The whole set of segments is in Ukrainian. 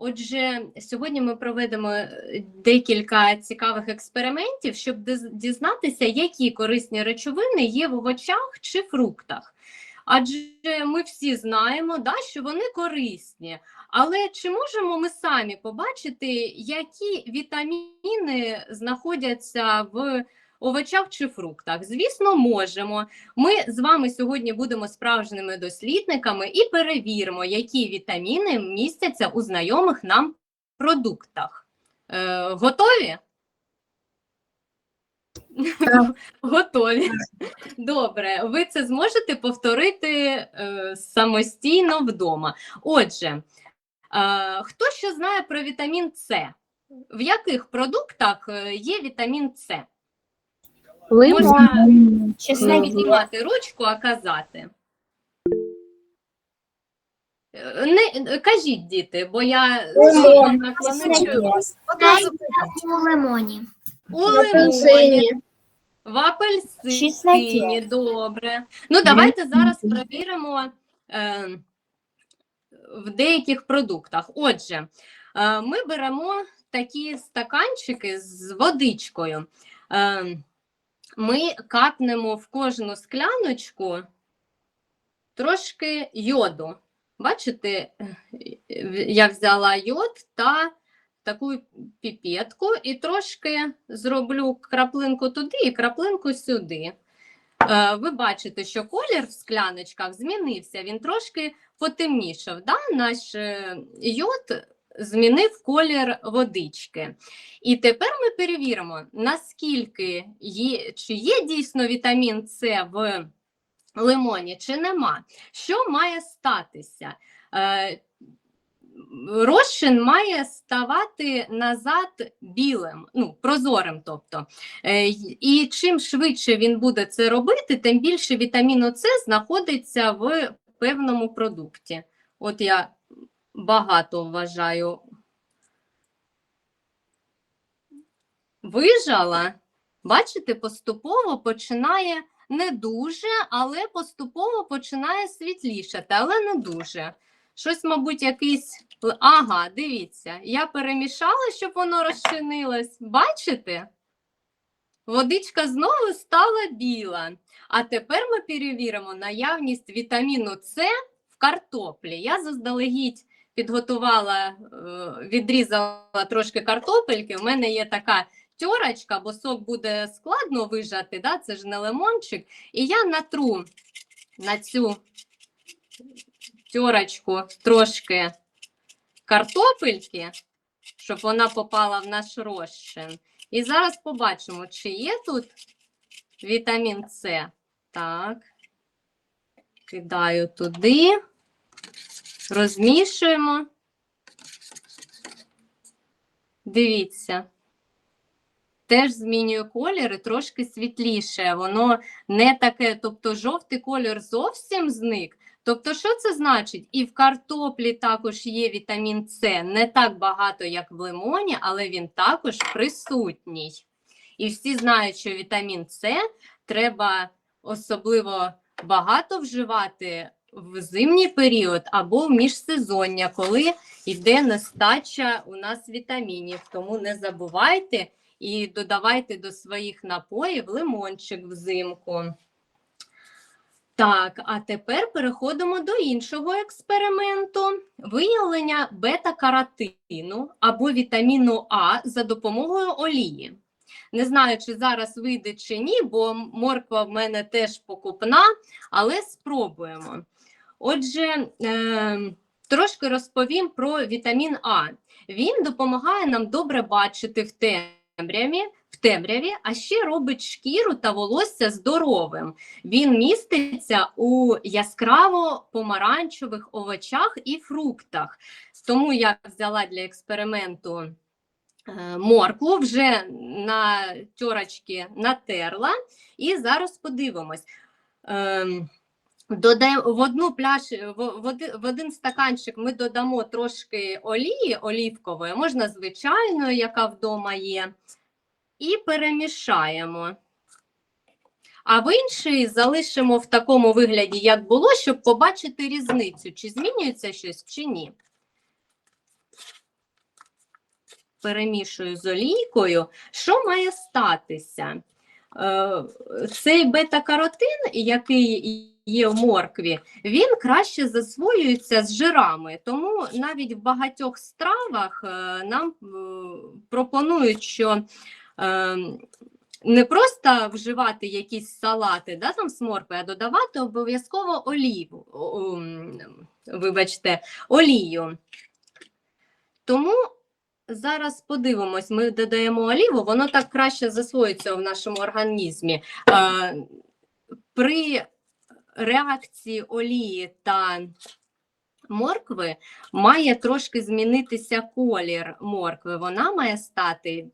Отже, сьогодні ми проведемо е, декілька цікавих експериментів, щоб дізнатися, які корисні речовини є в овочах чи фруктах. Адже ми всі знаємо, да, що вони корисні. Але чи можемо ми самі побачити, які вітаміни знаходяться в овочах чи фруктах? Звісно, можемо. Ми з вами сьогодні будемо справжніми дослідниками і перевіримо, які вітаміни містяться у знайомих нам продуктах. Е, готові? Готові. Добре, ви це зможете повторити е, самостійно вдома. Отже, е, хто що знає про вітамін С? В яких продуктах е, є вітамін С? Можна не Чесник. піднімати ручку, а казати. Не, кажіть, діти, бо я Лимон. наклоню. У лимоні. У лимоні, в апельсині, добре. Ну, давайте зараз перевіримо е, в деяких продуктах. Отже, е, ми беремо такі стаканчики з водичкою. Е, ми капнемо в кожну скляночку трошки йоду. Бачите, я взяла йод та таку піпетку і трошки зроблю краплинку туди і краплинку сюди. Е, Ви бачите, що колір в скляночках змінився, він трошки потемнішав. Да? Наш е, йод змінив колір водички. І тепер ми перевіримо, наскільки є, чи є дійсно вітамін С в лимоні, чи нема. Що має статися? Е, розчин має ставати назад білим, ну, прозорим. тобто. Е, І чим швидше він буде це робити, тим більше вітаміну С знаходиться в певному продукті. От я багато вважаю. Вижала, бачите, поступово починає не дуже, але поступово починає світлішати, але не дуже. Щось, мабуть, якийсь. Ага, дивіться, я перемішала, щоб воно розчинилось. Бачите? Водичка знову стала біла. А тепер ми перевіримо наявність вітаміну С в картоплі. Я заздалегідь підготувала, е, відрізала трошки картопельки. У мене є така тьорочка, бо сок буде складно вижати, да? це ж не лимончик. І я натру на цю тьорочку трошки картопельки, щоб вона попала в наш розчин. І зараз побачимо, чи є тут вітамін С. Так. Кидаю туди, розмішуємо. Дивіться. Теж змінює колір і трошки світліше. Воно не таке, тобто жовтий колір зовсім зник. Тобто, що це значить? І в картоплі також є вітамін С, не так багато, як в лимоні, але він також присутній. І всі знають, що вітамін С треба особливо багато вживати в зимній період або в міжсезоння, коли йде нестача у нас вітамінів. Тому не забувайте і додавайте до своїх напоїв лимончик взимку. Так, а тепер переходимо до іншого експерименту: виявлення бета-каротину або вітаміну А за допомогою олії. Не знаю, чи зараз вийде чи ні, бо морква в мене теж покупна, але спробуємо. Отже, е, трошки розповім про вітамін А. Він допомагає нам добре бачити в темряві, в темряві, а ще робить шкіру та волосся здоровим. Він міститься у яскраво помаранчевих овочах і фруктах. Тому я взяла для експерименту е, моркву, вже на тьорочки натерла, і зараз подивимось. Додаємо в одну пляш, в, в, в один стаканчик ми додамо трошки олії олівкової, можна звичайної, яка вдома є, і перемішаємо. А в інший залишимо в такому вигляді, як було, щоб побачити різницю, чи змінюється щось, чи ні. перемішую з олійкою, що має статися? Е, Цей бета-каротин, який є в моркві, він краще засвоюється з жирами. Тому навіть в багатьох стравах е, нам е, пропонують, що е, не просто вживати якісь салати да, там з моркви, а додавати обов'язково оліву, вибачте, олію. Тому зараз подивимось, ми додаємо оліву, воно так краще засвоїться в нашому організмі. При реакції олії та моркви має трошки змінитися колір моркви. Вона має стати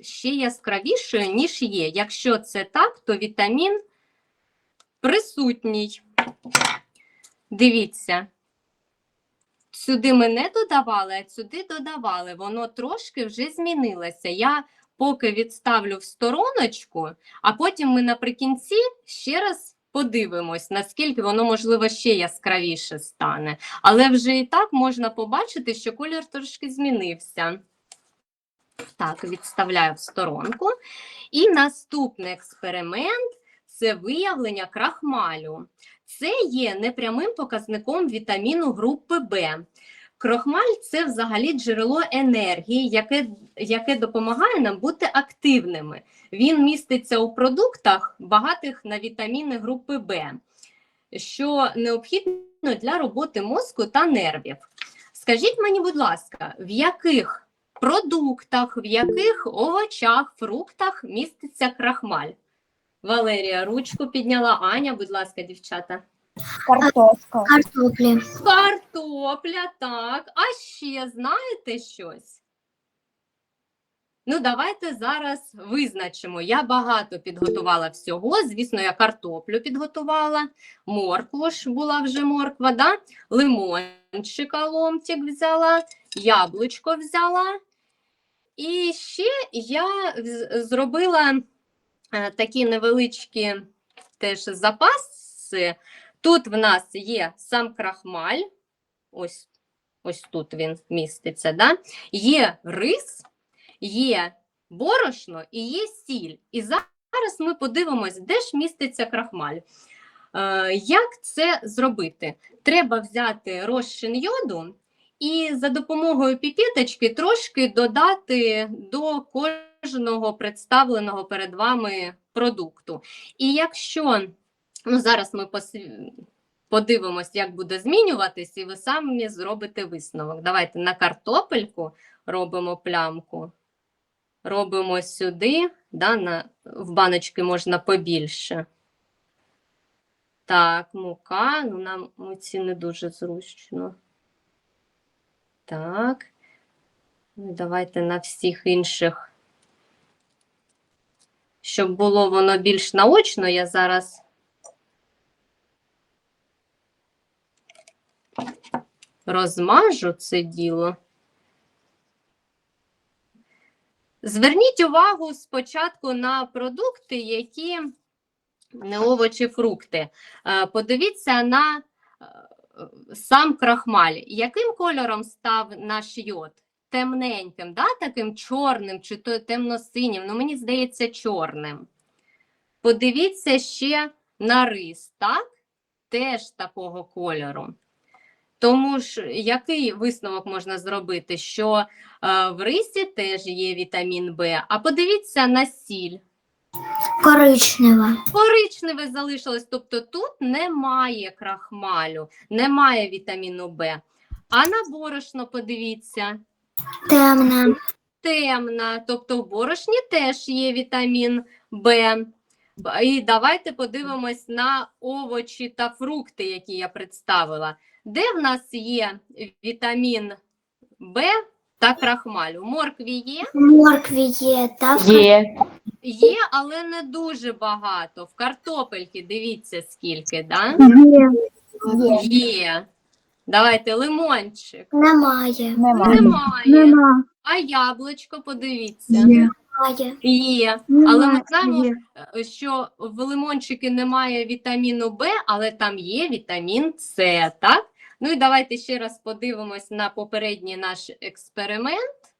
ще яскравішою, ніж є. Якщо це так, то вітамін присутній. Дивіться. Сюди ми не додавали, а сюди додавали. Воно трошки вже змінилося. Я поки відставлю в стороночку, а потім ми наприкінці ще раз подивимось, наскільки воно, можливо, ще яскравіше стане. Але вже і так можна побачити, що колір трошки змінився. Так, відставляю в сторонку. І наступний експеримент це виявлення крахмалю. Це є непрямим показником вітаміну групи Б. Крохмаль це взагалі джерело енергії, яке, яке допомагає нам бути активними. Він міститься у продуктах, багатих на вітаміни групи Б, що необхідно для роботи мозку та нервів. Скажіть мені, будь ласка, в яких продуктах, в яких овочах, фруктах міститься крахмаль? Валерія ручку підняла. Аня, будь ласка, дівчата. Картошка. Картоплі. Картопля, так. А ще знаєте щось? Ну, давайте зараз визначимо. Я багато підготувала всього. Звісно, я картоплю підготувала, моркву ж була вже морква, да? лимончика ломтик взяла, яблучко взяла. І ще я зробила е, такі невеличкі теж запаси. Тут в нас є сам крахмаль, ось, ось тут він міститься, да? є рис, є борошно і є сіль. І зараз ми подивимось, де ж міститься крахмаль. Е, як це зробити? Треба взяти розчин йоду і за допомогою піпіточки трошки додати до кожного представленого перед вами продукту. І якщо Ну, зараз ми подивимось, як буде змінюватись, і ви самі зробите висновок. Давайте на картопельку робимо плямку, робимо сюди, да, на, в баночки можна побільше. Так, мука, ну нам муці не дуже зручно. Так. Ну, Давайте на всіх інших. Щоб було воно більш наочно, я зараз розмажу це діло. Зверніть увагу спочатку на продукти, які не овочі, фрукти. Е, Подивіться на е, сам крахмаль. Яким кольором став наш йод? Темненьким, да? таким чорним чи то темно-синім. Ну, мені здається, чорним. Подивіться ще на рис, так? Теж такого кольору. Тому ж який висновок можна зробити? Що е, в рисі теж є вітамін Б. А подивіться на сіль. Коричнева. Коричневе залишилось, тобто тут немає крахмалю, немає вітаміну Б. А на борошно подивіться, Темна. темна, тобто в борошні теж є вітамін Б. І давайте подивимось на овочі та фрукти, які я представила. Де в нас є вітамін Б та крахмаль? У моркві є? В моркві є та в Є. Є, але не дуже багато. В картопельки дивіться скільки, да? Є. Є. Давайте лимончик. Немає. Немає. Немає. Нема. А яблучко, подивіться. Немає. Є. Але ми знаємо, е, що в лимончики немає вітаміну Б, але там є вітамін С, так? Ну і давайте ще раз подивимось на попередній наш експеримент.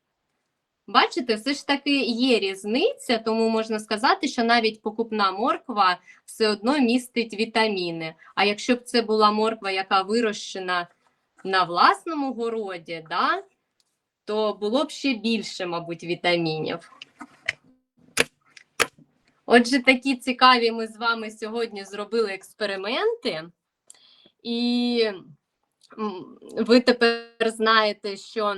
Бачите, все ж таки є різниця, тому можна сказати, що навіть покупна морква все одно містить вітаміни. А якщо б це була морква, яка вирощена на власному городі, да, то було б ще більше, мабуть, вітамінів. Отже, такі цікаві ми з вами сьогодні зробили експерименти, і ви тепер знаєте, що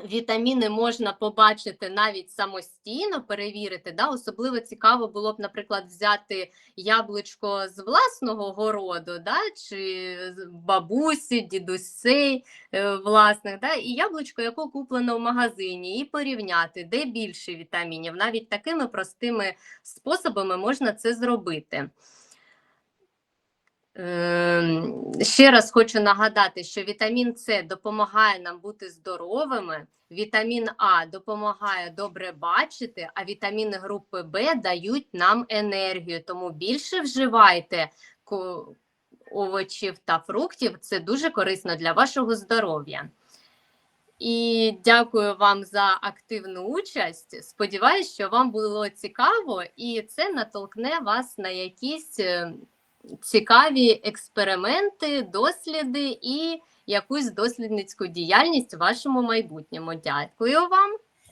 вітаміни можна побачити навіть самостійно, перевірити. Да? Особливо цікаво було б, наприклад, взяти яблучко з власного городу, да? чи бабусі, дідусей е, власних, да? і яблучко, яке куплено в магазині, і порівняти, де більше вітамінів. Навіть такими простими способами можна це зробити. Ем, Ще раз хочу нагадати, що вітамін С допомагає нам бути здоровими, вітамін А допомагає добре бачити, а вітаміни групи Б дають нам енергію. Тому більше вживайте овочів та фруктів. Це дуже корисно для вашого здоров'я. І дякую вам за активну участь. Сподіваюсь, що вам було цікаво, і це натолкне вас на якісь е, цікаві експерименти, досліди і якусь дослідницьку діяльність в вашому майбутньому. Дякую вам